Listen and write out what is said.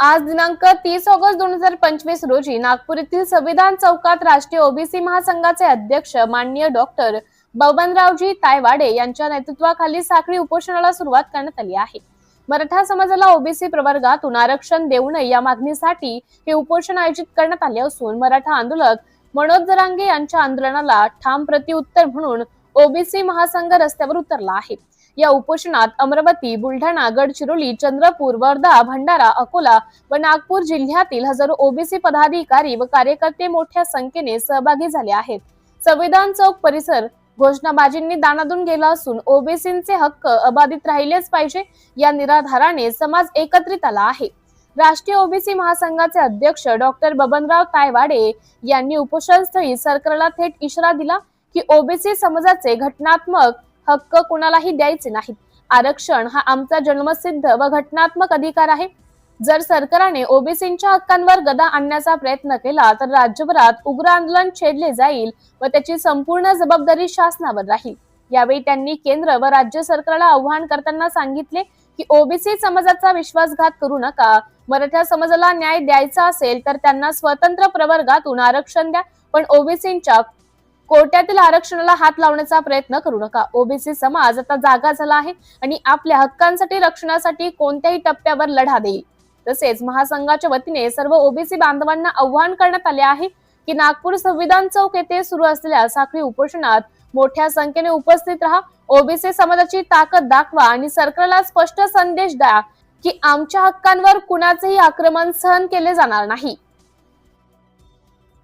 आज दिनांक तीस ऑगस्ट दोन हजार पंचवीस रोजी नागपूर येथील संविधान चौकात राष्ट्रीय ओबीसी महासंघाचे अध्यक्ष माननीय डॉक्टर बबनरावजी तायवाडे यांच्या नेतृत्वाखाली साखळी उपोषणाला सुरुवात करण्यात आली आहे. मराठा समाजाला ओबीसी प्रवर्गातून आरक्षण देऊ नये या मागणीसाठी हे उपोषण आयोजित करण्यात आले असून मराठा आंदोलक मनोज जरांगे यांच्या आंदोलनाला ठाम प्रत्युत्तर म्हणून ओबीसी महासंघ रस्त्यावर उतरला आहे. या उपोषणात अमरावती बुलढाणा गडचिरोली चंद्रपूर वर्धा भंडारा अकोला व नागपूर जिल्ह्यातील हजारो ओबीसी पदाधिकारी व कार्यकर्ते मोठ्या संख्येने सहभागी झाले आहेत. संविधान चौक परिसर घोषणाबाजींनी दानादून गेला असून ओबीसींचे हक्क अबाधित राहिलेच पाहिजे या निराधाराने समाज एकत्रित आला आहे. राष्ट्रीय ओबीसी महासंघाचे अध्यक्ष डॉक्टर बबनराव तायवाडे यांनी उपोषणस्थळी सरकारला थेट इशारा दिला की ओबीसी समाजाचे घटनात्मक हक्क कोणालाही द्यायचे नाहीत. आरक्षण हा आमचा जन्मसिद्ध व घटनात्मक अधिकार आहे. जर सरकारने ओबीसींच्या हक्कांवर गदा आणण्याचा प्रयत्न केला तर राज्यभरात उग्र आंदोलन छेडले जाईल व त्याची संपूर्ण जबाबदारी शासनावर राहील. यावेळी त्यांनी केंद्र व राज्य सरकारला आव्हान करताना सांगितले की ओबीसी समाजाचा विश्वासघात करू नका. मराठा समाजाला न्याय द्यायचा असेल तर त्यांना स्वतंत्र प्रवर्गातून आरक्षण द्या. पण ओबीसींच्या कोट्यातील आरक्षणाला हात लावण्याचा प्रयत्न करू नका. ओबीसी समाज आता जागा झाला आहे आणि आपल्या हक्कांसाठी रक्षणासाठी कोणत्याही टप्प्यावर लढा देईल. तसेच महासंघाच्या वतीने सर्व ओबीसी बांधवांना आव्हान करण्यात आले आहे की नागपूर संविधान चौक येथे सुरू असलेल्या साखळी उपोषणात मोठ्या संख्येने उपस्थित राहा. ओबीसी समाजाची ताकद दाखवा आणि सरकारला स्पष्ट संदेश द्या की आमच्या हक्कांवर कुणाचेही आक्रमण सहन केले जाणार नाही.